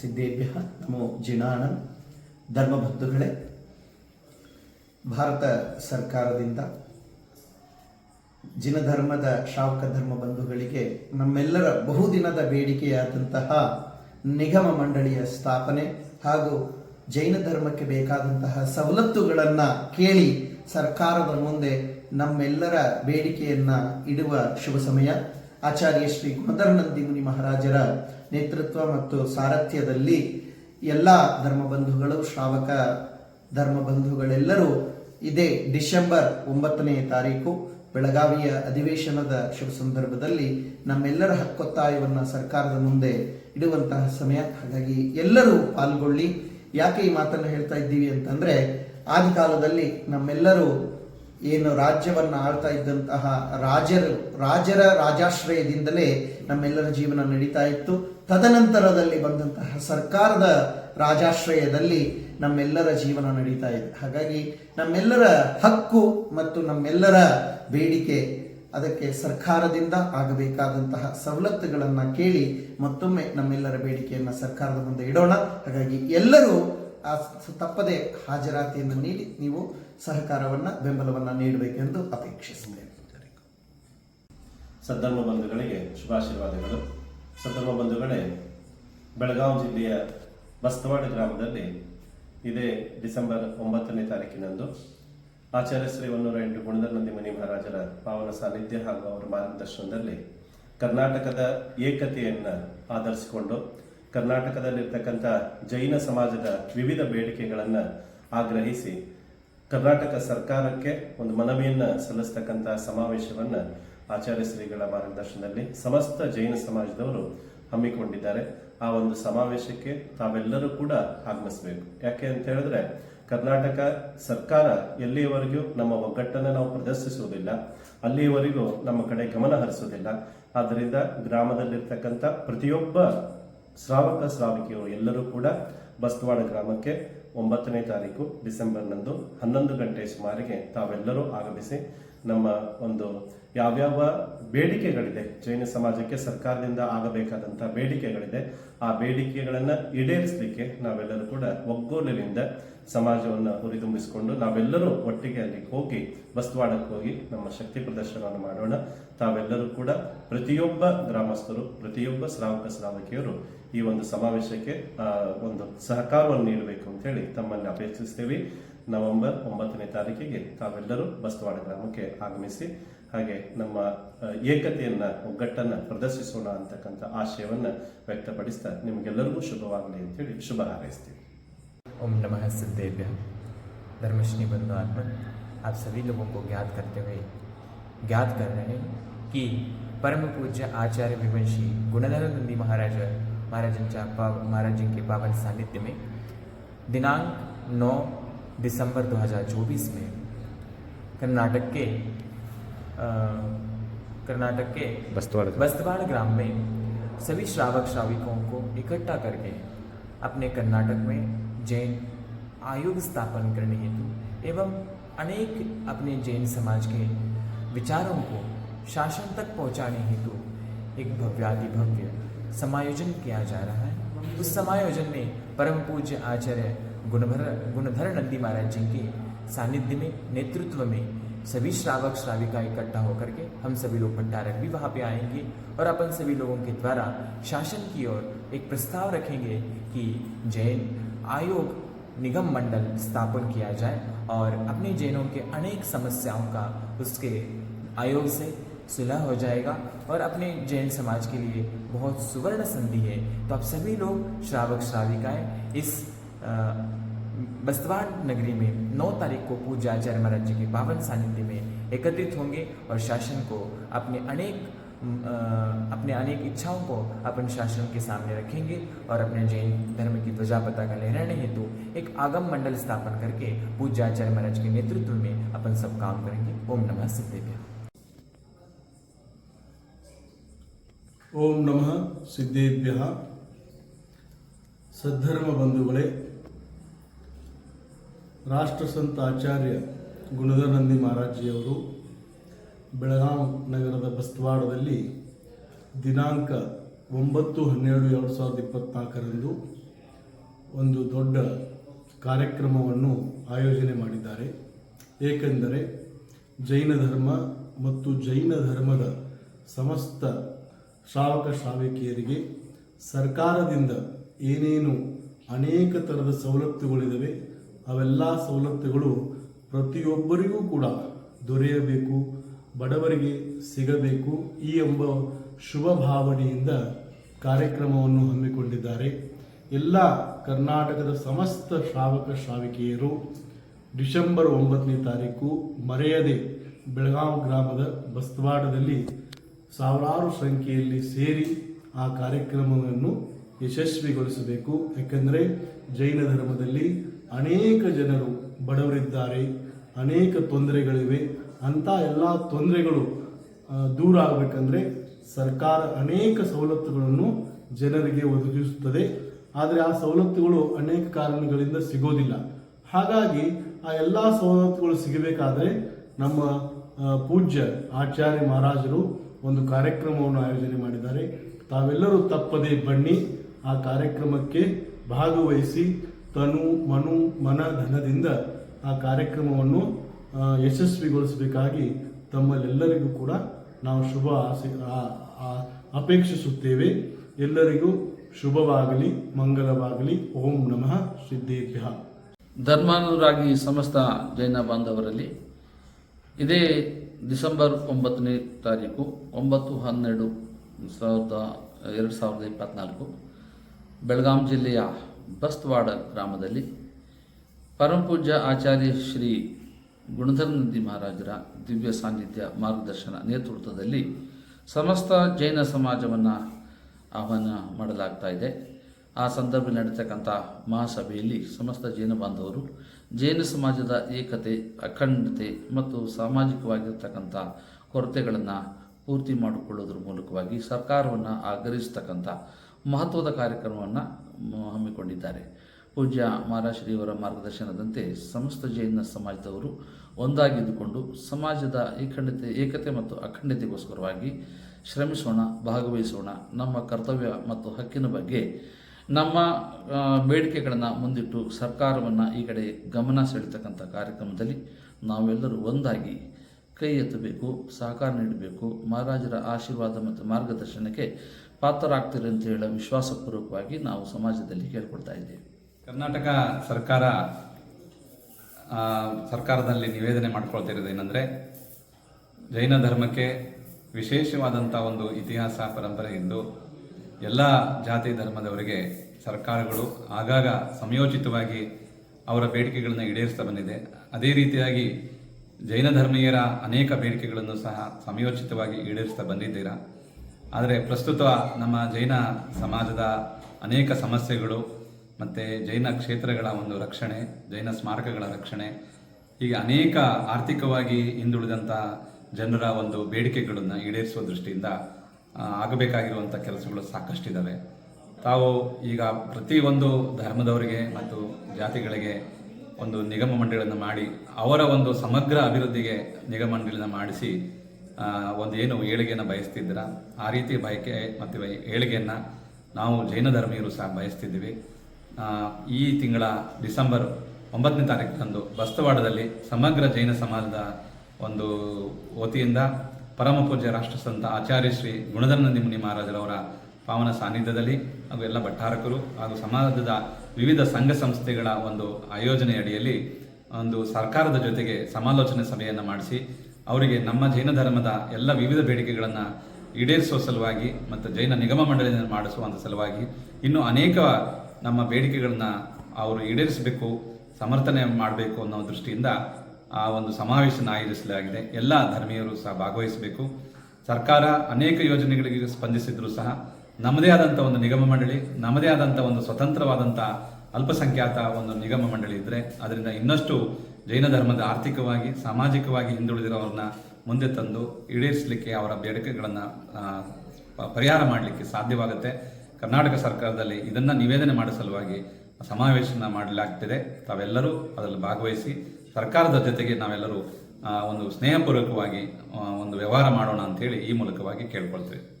ಸಿದ್ದೇಭ್ಯ ನಮೋ ಧರ್ಮಬಂಧುಗಳೇ ಭಾರತ ಸರ್ಕಾರದಿಂದ ಜಿನಧರ್ಮದ ಶ್ರಾವಕ ಧರ್ಮ ಬಂಧುಗಳಿಗೆ ನಮ್ಮೆಲ್ಲರ ಬಹುದಿನದ ಬೇಡಿಕೆಯಾದಂತಹ ನಿಗಮ ಮಂಡಳಿಯ ಸ್ಥಾಪನೆ ಹಾಗೂ ಜೈನ ಧರ್ಮಕ್ಕೆ ಬೇಕಾದಂತಹ ಸವಲತ್ತುಗಳನ್ನು ಕೇಳಿ ಸರ್ಕಾರದ ಮುಂದೆ ನಮ್ಮೆಲ್ಲರ ಬೇಡಿಕೆಯನ್ನ ಇಡುವ ಶುಭ ಸಮಯ. ಆಚಾರ್ಯ ಶ್ರೀ ಗುಣಧರನಂದಿ ಮುನಿ ಮಹಾರಾಜರ ನೇತೃತ್ವ ಮತ್ತು ಸಾರಥ್ಯದಲ್ಲಿ ಎಲ್ಲ ಧರ್ಮ ಬಂಧುಗಳು ಶ್ರಾವಕ ಧರ್ಮ ಬಂಧುಗಳೆಲ್ಲರೂ ಇದೇ ಡಿಸೆಂಬರ್ ಒಂಬತ್ತನೇ ತಾರೀಕು ಬೆಳಗಾವಿಯ ಅಧಿವೇಶನದ ಶುಭ ಸಂದರ್ಭದಲ್ಲಿ ನಮ್ಮೆಲ್ಲರ ಹಕ್ಕೊತ್ತಾಯವನ್ನು ಸರ್ಕಾರದ ಮುಂದೆ ಇಡುವಂತಹ ಸಮಯ. ಹಾಗಾಗಿ ಎಲ್ಲರೂ ಪಾಲ್ಗೊಳ್ಳಿ. ಯಾಕೆ ಈ ಮಾತನ್ನು ಹೇಳ್ತಾ ಇದ್ದೀವಿ ಅಂತಂದ್ರೆ ಆದ ಕಾಲದಲ್ಲಿ ನಮ್ಮೆಲ್ಲರೂ ಏನು ರಾಜ್ಯವನ್ನ ಆಳ್ತಾ ಇದ್ದಂತಹ ರಾಜರು, ರಾಜರ ರಾಜಾಶ್ರಯದಿಂದಲೇ ನಮ್ಮೆಲ್ಲರ ಜೀವನ ನಡೀತಾ ಇತ್ತು. ತದನಂತರದಲ್ಲಿ ಬಂದಂತಹ ಸರ್ಕಾರದ ರಾಜಾಶ್ರಯದಲ್ಲಿ ನಮ್ಮೆಲ್ಲರ ಜೀವನ ನಡೀತಾ ಇದೆ. ಹಾಗಾಗಿ ನಮ್ಮೆಲ್ಲರ ಹಕ್ಕು ಮತ್ತು ನಮ್ಮೆಲ್ಲರ ಬೇಡಿಕೆ ಅದಕ್ಕೆ ಸರ್ಕಾರದಿಂದ ಆಗಬೇಕಾದಂತಹ ಸವಲತ್ತುಗಳನ್ನು ಕೇಳಿ ಮತ್ತೊಮ್ಮೆ ನಮ್ಮೆಲ್ಲರ ಬೇಡಿಕೆಯನ್ನು ಸರ್ಕಾರದ ಮುಂದೆ ಇಡೋಣ. ಹಾಗಾಗಿ ಎಲ್ಲರೂ ತಪ್ಪದೆ ಹಾಜರಾತಿಯನ್ನು ನೀಡಿ ನೀವು ಸಹಕಾರವನ್ನ, ಬೆಂಬಲವನ್ನು ನೀಡಬೇಕೆಂದು ಅಪೇಕ್ಷಿಸುತ್ತೇನೆ. ಸದ್ಧರ್ಮ ಬಂಧುಗಳಿಗೆ ಶುಭಾಶೀರ್ವಾದಗಳು. ಸದ್ಧರ್ಮ ಬಂಧುಗಳೇ ಬೆಳಗಾವಿ ಜಿಲ್ಲೆಯ ಬಸ್ತವಾಡ ಗ್ರಾಮದಲ್ಲಿ ಇದೇ ಡಿಸೆಂಬರ್ ಒಂಬತ್ತನೇ ತಾರೀಕಿನಂದು ಆಚಾರ್ಯ ಶ್ರೀ ಒನ್ನೂರ ಎಂಟು ಗುಣಧರ್ನಂದಿ ಮನಿ ಮಹಾರಾಜರ ಪಾವನ ಸಾನ್ನಿಧ್ಯ ಹಾಗೂ ಅವರ ಮಾರ್ಗದರ್ಶನದಲ್ಲಿ ಕರ್ನಾಟಕದ ಏಕತೆಯನ್ನು ಆಧರಿಸಿಕೊಂಡು ಕರ್ನಾಟಕದಲ್ಲಿರ್ತಕ್ಕಂಥ ಜೈನ ಸಮಾಜದ ವಿವಿಧ ಬೇಡಿಕೆಗಳನ್ನು ಆಗ್ರಹಿಸಿ ಕರ್ನಾಟಕ ಸರ್ಕಾರಕ್ಕೆ ಒಂದು ಮನವಿಯನ್ನು ಸಲ್ಲಿಸ್ತಕ್ಕಂಥ ಸಮಾವೇಶವನ್ನು ಆಚಾರ್ಯ ಶ್ರೀಗಳ ಮಾರ್ಗದರ್ಶನದಲ್ಲಿ ಸಮಸ್ತ ಜೈನ ಸಮಾಜದವರು ಹಮ್ಮಿಕೊಂಡಿದ್ದಾರೆ. ಆ ಒಂದು ಸಮಾವೇಶಕ್ಕೆ ತಾವೆಲ್ಲರೂ ಕೂಡ ಆಗಮಿಸಬೇಕು. ಯಾಕೆ ಅಂತ ಹೇಳಿದ್ರೆ, ಕರ್ನಾಟಕ ಸರ್ಕಾರ ಎಲ್ಲಿಯವರೆಗೂ ನಮ್ಮ ಒಗ್ಗಟ್ಟನ್ನು ನಾವು ಪ್ರದರ್ಶಿಸುವುದಿಲ್ಲ, ಅಲ್ಲಿಯವರೆಗೂ ನಮ್ಮ ಕಡೆ ಗಮನ ಹರಿಸುವುದಿಲ್ಲ. ಆದ್ದರಿಂದ ಗ್ರಾಮದಲ್ಲಿರ್ತಕ್ಕಂಥ ಪ್ರತಿಯೊಬ್ಬ ಶ್ರಾವಕ ಶ್ರಾವಕಿಯರು ಎಲ್ಲರೂ ಕೂಡ ಬಸ್ತವಾಡ ಗ್ರಾಮಕ್ಕೆ ಒಂಬತ್ತನೇ ತಾರೀಕು ಡಿಸೆಂಬರ್ನಂದು ಹನ್ನೊಂದು ಗಂಟೆ ಸುಮಾರಿಗೆ ತಾವೆಲ್ಲರೂ ಆಗಮಿಸಿ ನಮ್ಮ ಒಂದು ಯಾವ್ಯಾವ ಬೇಡಿಕೆಗಳಿದೆ ಜೈನ ಸಮಾಜಕ್ಕೆ ಸರ್ಕಾರದಿಂದ ಆಗಬೇಕಾದಂಥ ಬೇಡಿಕೆಗಳಿದೆ, ಆ ಬೇಡಿಕೆಗಳನ್ನು ಈಡೇರಿಸಲಿಕ್ಕೆ ನಾವೆಲ್ಲರೂ ಕೂಡ ಒಗ್ಗೂಲಿನಿಂದ ಸಮಾಜವನ್ನು ಹುರಿದುಂಬಿಸಿಕೊಂಡು ನಾವೆಲ್ಲರೂ ಒಟ್ಟಿಗೆ ಅಲ್ಲಿ ಹೋಗಿ ಬಸ್ತವಾಡಕ್ಕೆ ಹೋಗಿ ನಮ್ಮ ಶಕ್ತಿ ಪ್ರದರ್ಶನವನ್ನು ಮಾಡೋಣ. ತಾವೆಲ್ಲರೂ ಕೂಡ ಪ್ರತಿಯೊಬ್ಬ ಗ್ರಾಮಸ್ಥರು, ಪ್ರತಿಯೊಬ್ಬ ಶ್ರಾವಕ ಶ್ರಾವಕಿಯರು ಈ ಒಂದು ಸಮಾವೇಶಕ್ಕೆ ಆ, ಒಂದು ಸಹಕಾರವನ್ನು ನೀಡಬೇಕು ಅಂತ ಹೇಳಿ ತಮ್ಮಲ್ಲಿ ಅಪೇಕ್ಷಿಸ್ತೇವೆ ನವೆಂಬರ್ ಒಂಬತ್ತನೇ ತಾರೀಕಿಗೆ ತಾವೆಲ್ಲರೂ ಬಸ್ತವಾಡ ಗ್ರಾಮಕ್ಕೆ ಆಗಮಿಸಿ ಹಾಗೆ ನಮ್ಮ ಆ, ಏಕತೆಯನ್ನ ಒಗ್ಗಟ್ಟನ್ನ ಪ್ರದರ್ಶಿಸೋಣ ಅಂತಕ್ಕಂಥ ಆಶಯವನ್ನ ವ್ಯಕ್ತಪಡಿಸ್ತಾ ನಿಮಗೆಲ್ಲರಿಗೂ ಶುಭವಾಗಲಿ ಅಂತೇಳಿ ಶುಭ ಹಾರೈಸ್ತೀವಿ ओम नमः सिद्धेभ्य धर्मश्री बंधु आत्मन आप सभी लोगों को ज्ञात करते हुए ज्ञात कर रहे हैं कि परम पूज्य आचार्य विवंशी गुणधर नंदी महाराज महाराजांच्या जी के पावन सानिध्य में दिनांक 9 दिसंबर 2024 में कर्नाटक के कर्नाटक के बस्तवाड़ बस्तवाड़ ग्राम में सभी श्रावक श्राविकों को इकट्ठा करके अपने कर्नाटक में जैन आयोग स्थापन करने हेतु एवं अनेक अपने जैन समाज के विचारों को शासन तक पहुँचाने हेतु एक भव्याति भव्य समायोजन किया जा रहा है। उस समायोजन में परम पूज्य आचार्य गुणधर गुणधर नंदी महाराज जी के सानिध्य में, नेतृत्व में सभी श्रावक श्राविका इकट्ठा होकर के हम सभी लोग भंडारक भी वहाँ पे आएँगे और अपन सभी लोगों के द्वारा शासन की ओर एक प्रस्ताव रखेंगे कि जैन आयोग निगम मंडल स्थापन किया जाए और अपने जैनों के अनेक समस्याओं का उसके आयोग से सुलह हो जाएगा और अपने जैन समाज के लिए बहुत सुवर्ण संधि है। तो आप सभी लोग श्रावक श्राविकाएँ, इस बस्तवाड़ नगरी में 9 तारीख को पूज्य आचार्य महाराज जी के पावन सानिध्य में एकत्रित होंगे और शासन को अपने अनेक अपने अनेक इच्छाओं को अपन शासन के सामने रखेंगे और अपने जैन धर्म की ध्वजा पताका लहराने हेतु एक आगम मंडल स्थापन करके पूज्य आचार्य महाराज के नेतृत्व में अपन सब काम करेंगे। ओम नमः सिद्धेभ्य। ಓಂ ನಮಃ ಸಿದ್ಧೇಭ್ಯ ಸದ್ಧರ್ಮ ಬಂಧುಗಳೇ ರಾಷ್ಟ್ರಸಂತ ಆಚಾರ್ಯ ಗುಣಧನಂದಿ ಮಹಾರಾಜಿಯವರು ಬೆಳಗಾವಿ ನಗರದ ಬಸ್ತವಾಡದಲ್ಲಿ ದಿನಾಂಕ ಒಂಬತ್ತು ಹನ್ನೆರಡು ಎರಡು ಸಾವಿರದ ಇಪ್ಪತ್ನಾಲ್ಕರಂದು ಒಂದು ದೊಡ್ಡ ಕಾರ್ಯಕ್ರಮವನ್ನು ಆಯೋಜನೆ ಮಾಡಿದ್ದಾರೆ. ಏಕೆಂದರೆ ಜೈನ ಧರ್ಮ ಮತ್ತು ಜೈನ ಧರ್ಮದ ಸಮಸ್ತ ಶ್ರಾವಕ ಶ್ರಾವಕಿಯರಿಗೆ ಸರ್ಕಾರದಿಂದ ಏನೇನು ಅನೇಕ ಥರದ ಸವಲತ್ತುಗಳಿದ್ದಾವೆ ಅವೆಲ್ಲ ಸವಲತ್ತುಗಳು ಪ್ರತಿಯೊಬ್ಬರಿಗೂ ಕೂಡ ದೊರೆಯಬೇಕು, ಬಡವರಿಗೆ ಸಿಗಬೇಕು ಈ ಎಂಬ ಶುಭ ಭಾವನೆಯಿಂದ ಕಾರ್ಯಕ್ರಮವನ್ನು ಹಮ್ಮಿಕೊಂಡಿದ್ದಾರೆ. ಎಲ್ಲ ಕರ್ನಾಟಕದ ಸಮಸ್ತ ಶ್ರಾವಕ ಶ್ರಾವಿಕೆಯರು ಡಿಸೆಂಬರ್ ಒಂಬತ್ತನೇ ತಾರೀಕು ಮರೆಯದೆ ಬೆಳಗಾವಿ ಗ್ರಾಮದ ಬಸ್ತವಾಡದಲ್ಲಿ ಸಾವಿರಾರು ಸಂಖ್ಯೆಯಲ್ಲಿ ಸೇರಿ ಆ ಕಾರ್ಯಕ್ರಮವನ್ನು ಯಶಸ್ವಿಗೊಳಿಸಬೇಕು. ಯಾಕೆಂದರೆ ಜೈನ ಧರ್ಮದಲ್ಲಿ ಅನೇಕ ಜನರು ಬಡವರಿದ್ದಾರೆ, ಅನೇಕ ತೊಂದರೆಗಳಿವೆ. ಅಂಥ ಎಲ್ಲ ತೊಂದರೆಗಳು ದೂರ ಆಗಬೇಕಂದ್ರೆ ಸರ್ಕಾರ ಅನೇಕ ಸವಲತ್ತುಗಳನ್ನು ಜನರಿಗೆ ಒದಗಿಸುತ್ತದೆ. ಆದರೆ ಆ ಸವಲತ್ತುಗಳು ಅನೇಕ ಕಾರಣಗಳಿಂದ ಸಿಗೋದಿಲ್ಲ. ಹಾಗಾಗಿ ಆ ಎಲ್ಲ ಸವಲತ್ತುಗಳು ಸಿಗಬೇಕಾದ್ರೆ ನಮ್ಮ ಪೂಜ್ಯ ಆಚಾರ್ಯ ಮಹಾರಾಜರು ಒಂದು ಕಾರ್ಯಕ್ರಮವನ್ನು ಆಯೋಜನೆ ಮಾಡಿದ್ದಾರೆ. ತಾವೆಲ್ಲರೂ ತಪ್ಪದೆ ಬನ್ನಿ. ಆ ಕಾರ್ಯಕ್ರಮಕ್ಕೆ ಭಾಗವಹಿಸಿ ತನು, ಮನು, ಮನ ಧನದಿಂದ ಆ ಕಾರ್ಯಕ್ರಮವನ್ನು ಯಶಸ್ವಿಗೊಳಿಸಬೇಕಾಗಿ ತಮ್ಮಲ್ಲೆಲ್ಲರಿಗೂ ಕೂಡ ನಾವು ಶುಭ ಆಸೆ ಅಪೇಕ್ಷಿಸುತ್ತೇವೆ. ಎಲ್ಲರಿಗೂ ಶುಭವಾಗಲಿ ಮಂಗಲವಾಗಲಿ ಓಂ ನಮಃ ಸಿದ್ದೇಭ್ಯ. ಧರ್ಮಾನುರಾಗಿ ಸಮಸ್ತ ಜೈನ ಬಾಂಧವರಲ್ಲಿ ಇದೇ ಡಿಸೆಂಬರ್ ಒಂಬತ್ತನೇ ತಾರೀಕು, ಒಂಬತ್ತು ಹನ್ನೆರಡು ಸಾವಿರದ, ಎರಡು ಸಾವಿರದ ಇಪ್ಪತ್ತ್ನಾಲ್ಕು ಬೆಳಗಾಂ ಜಿಲ್ಲೆಯ ಬಸ್ತವಾಡ ಗ್ರಾಮದಲ್ಲಿ ಪರಮಪೂಜ್ಯ ಆಚಾರ್ಯ ಶ್ರೀ ಗುಣಧರ್ನಂದಿ ಮಹಾರಾಜರ ದಿವ್ಯ ಸಾನ್ನಿಧ್ಯ ಮಾರ್ಗದರ್ಶನ ನೇತೃತ್ವದಲ್ಲಿ ಸಮಸ್ತ ಜೈನ ಸಮಾಜವನ್ನು ಆಹ್ವಾನ ಮಾಡಲಾಗ್ತಾ ಇದೆ. ಆ ಸಂದರ್ಭದಲ್ಲಿ ನಡೀತಕ್ಕಂಥ ಮಹಾಸಭೆಯಲ್ಲಿ ಸಮಸ್ತ ಜೈನ ಬಾಂಧವರು ಜೈನ ಸಮಾಜದ ಏಕತೆ, ಅಖಂಡತೆ ಮತ್ತು ಸಾಮಾಜಿಕವಾಗಿರ್ತಕ್ಕಂಥ ಕೊರತೆಗಳನ್ನು ಪೂರ್ತಿ ಮಾಡಿಕೊಳ್ಳೋದ್ರ ಮೂಲಕವಾಗಿ ಸರ್ಕಾರವನ್ನು ಆಗ್ರಹಿಸ್ತಕ್ಕಂಥ ಮಹತ್ವದ ಕಾರ್ಯಕ್ರಮವನ್ನು ಹಮ್ಮಿಕೊಂಡಿದ್ದಾರೆ. ಪೂಜ್ಯ ಮಹಾರಾಶ್ರೀಯವರ ಮಾರ್ಗದರ್ಶನದಂತೆ ಸಮಸ್ತ ಜೈನ ಸಮಾಜದವರು ಒಂದಾಗಿದ್ದುಕೊಂಡು ಸಮಾಜದ ಏಕಂಡತೆ, ಏಕತೆ ಮತ್ತು ಅಖಂಡತೆಗೋಸ್ಕರವಾಗಿ ಶ್ರಮಿಸೋಣ, ಭಾಗವಹಿಸೋಣ. ನಮ್ಮ ಕರ್ತವ್ಯ ಮತ್ತು ಹಕ್ಕಿನ ಬಗ್ಗೆ ನಮ್ಮ ಬೇಡಿಕೆಗಳನ್ನು ಮುಂದಿಟ್ಟು ಸರ್ಕಾರವನ್ನು ಈ ಕಡೆ ಗಮನ ಸೆಳೀತಕ್ಕಂಥ ಕಾರ್ಯಕ್ರಮದಲ್ಲಿ ನಾವೆಲ್ಲರೂ ಒಂದಾಗಿ ಕೈ ಎತ್ತಬೇಕು, ಸಹಕಾರ ನೀಡಬೇಕು. ಮಹಾರಾಜರ ಆಶೀರ್ವಾದ ಮತ್ತು ಮಾರ್ಗದರ್ಶನಕ್ಕೆ ಪಾತ್ರರಾಗ್ತೀರಿ ಅಂತ ಹೇಳೋ ವಿಶ್ವಾಸಪೂರ್ವಕವಾಗಿ ನಾವು ಸಮಾಜದಲ್ಲಿ ಕೇಳ್ಕೊಳ್ತಾ ಇದ್ದೇವೆ. ಕರ್ನಾಟಕ ಸರ್ಕಾರ ಸರ್ಕಾರದಲ್ಲಿ ನಿವೇದನೆ ಮಾಡ್ಕೊಳ್ತಿರೋದು ಏನಂದರೆ, ಜೈನ ಧರ್ಮಕ್ಕೆ ವಿಶೇಷವಾದಂಥ ಒಂದು ಇತಿಹಾಸ, ಪರಂಪರೆ ಇದ್ದು ಎಲ್ಲ ಜಾತಿ ಧರ್ಮದವರಿಗೆ ಸರ್ಕಾರಗಳು ಆಗಾಗ ಸಮಯೋಚಿತವಾಗಿ ಅವರ ಬೇಡಿಕೆಗಳನ್ನು ಈಡೇರಿಸ್ತಾ ಬಂದಿದೆ. ಅದೇ ರೀತಿಯಾಗಿ ಜೈನ ಧರ್ಮೀಯರ ಅನೇಕ ಬೇಡಿಕೆಗಳನ್ನು ಸಹ ಸಮಯೋಚಿತವಾಗಿ ಈಡೇರಿಸ್ತಾ ಬಂದಿದ್ದೀರಾ? ಆದರೆ ಪ್ರಸ್ತುತ ನಮ್ಮ ಜೈನ ಸಮಾಜದ ಅನೇಕ ಸಮಸ್ಯೆಗಳು ಮತ್ತು ಜೈನ ಕ್ಷೇತ್ರಗಳ ಒಂದು ರಕ್ಷಣೆ, ಜೈನ ಸ್ಮಾರಕಗಳ ರಕ್ಷಣೆ, ಹೀಗೆ ಅನೇಕ ಆರ್ಥಿಕವಾಗಿ ಹಿಂದುಳಿದಂಥ ಜನರ ಒಂದು ಬೇಡಿಕೆಗಳನ್ನು ಈಡೇರಿಸುವ ದೃಷ್ಟಿಯಿಂದ ಆಗಬೇಕಾಗಿರುವಂಥ ಕೆಲಸಗಳು ಸಾಕಷ್ಟಿದ್ದಾವೆ ತಾವು ಈಗ ಪ್ರತಿಯೊಂದು ಧರ್ಮದವರಿಗೆ ಮತ್ತು ಜಾತಿಗಳಿಗೆ ಒಂದು ನಿಗಮ ಮಂಡಳಿಯನ್ನು ಮಾಡಿ, ಅವರ ಒಂದು ಸಮಗ್ರ ಅಭಿವೃದ್ಧಿಗೆ ನಿಗಮ ಮಂಡಳಿನ ಮಾಡಿಸಿ ಒಂದು ಏನು ಏಳಿಗೆಯನ್ನು ಬಯಸ್ತಿದ್ದೀರ? ಆ ರೀತಿ ಬಯಕೆ ಮತ್ತು ಏಳಿಗೆಯನ್ನು ನಾವು ಜೈನ ಧರ್ಮೀಯರು ಸಹ ಬಯಸ್ತಿದ್ದೀವಿ. ಈ ತಿಂಗಳ ಡಿಸೆಂಬರ್ ಒಂಬತ್ತನೇ ತಾರೀಕಿನಂದು ಬಸ್ತವಾಡದಲ್ಲಿ ಸಮಗ್ರ ಜೈನ ಸಮಾಜದ ಒಂದು ವತಿಯಿಂದ ಪರಮ ಪೂಜ್ಯ ರಾಷ್ಟ್ರಸಂತ ಆಚಾರ್ಯ ಶ್ರೀ ಗುಣಧರ್ನಂದಿ ಮುನಿ ಮಹಾರಾಜರವರ ಪಾವನ ಸಾನ್ನಿಧ್ಯದಲ್ಲಿ ಹಾಗೂ ಎಲ್ಲ ಭಟ್ಟಾರಕರು ಹಾಗೂ ಸಮಾಜದ ವಿವಿಧ ಸಂಘ ಸಂಸ್ಥೆಗಳ ಒಂದು ಆಯೋಜನೆಯಡಿಯಲ್ಲಿ ಒಂದು ಸರ್ಕಾರದ ಜೊತೆಗೆ ಸಮಾಲೋಚನೆ ಸಭೆಯನ್ನು ಮಾಡಿಸಿ, ಅವರಿಗೆ ನಮ್ಮ ಜೈನ ಧರ್ಮದ ಎಲ್ಲ ವಿವಿಧ ಬೇಡಿಕೆಗಳನ್ನು ಈಡೇರಿಸುವ ಸಲುವಾಗಿ ಮತ್ತು ಜೈನ ನಿಗಮ ಮಂಡಳಿಯನ್ನು ಮಾಡಿಸುವಂಥ ಸಲುವಾಗಿ ಇನ್ನೂ ಅನೇಕ ನಮ್ಮ ಬೇಡಿಕೆಗಳನ್ನು ಅವರು ಈಡೇರಿಸಬೇಕು, ಸಮರ್ಥನೆ ಮಾಡಬೇಕು ಅನ್ನೋ ದೃಷ್ಟಿಯಿಂದ ಆ ಒಂದು ಸಮಾವೇಶನ ಆಯೋಜಿಸಲಾಗಿದೆ. ಎಲ್ಲ ಧರ್ಮೀಯರು ಸಹ ಭಾಗವಹಿಸಬೇಕು. ಸರ್ಕಾರ ಅನೇಕ ಯೋಜನೆಗಳಿಗೆ ಸ್ಪಂದಿಸಿದ್ರು ಸಹ ನಮ್ಮದೇ ಆದಂಥ ಒಂದು ನಿಗಮ ಮಂಡಳಿ, ನಮ್ಮದೇ ಆದಂಥ ಒಂದು ಸ್ವತಂತ್ರವಾದಂಥ ಅಲ್ಪಸಂಖ್ಯಾತ ಒಂದು ನಿಗಮ ಮಂಡಳಿ ಇದ್ದರೆ ಅದರಿಂದ ಇನ್ನಷ್ಟು ಜೈನ ಧರ್ಮದ ಆರ್ಥಿಕವಾಗಿ, ಸಾಮಾಜಿಕವಾಗಿ ಹಿಂದುಳಿದಿರೋರನ್ನ ಮುಂದೆ ತಂದು ಈಡೇರಿಸಲಿಕ್ಕೆ ಅವರ ಬೇಡಿಕೆಗಳನ್ನು ಪರಿಹಾರ ಮಾಡಲಿಕ್ಕೆ ಸಾಧ್ಯವಾಗುತ್ತೆ. ಕರ್ನಾಟಕ ಸರ್ಕಾರದಲ್ಲಿ ಇದನ್ನು ನಿವೇದನೆ ಮಾಡಿಸಲುವಾಗಿ ಸಮಾವೇಶನ ಮಾಡಲಾಗ್ತಿದೆ. ತಾವೆಲ್ಲರೂ ಅದರಲ್ಲಿ ಭಾಗವಹಿಸಿ ಸರ್ಕಾರದ ಜೊತೆಗೆ ನಾವೆಲ್ಲರೂ ಒಂದು ಸ್ನೇಹಪೂರ್ವಕವಾಗಿ ಒಂದು ವ್ಯವಹಾರ ಮಾಡೋಣ ಅಂತೇಳಿ ಈ ಮೂಲಕವಾಗಿ ಕೇಳ್ಕೊಳ್ತೇವೆ.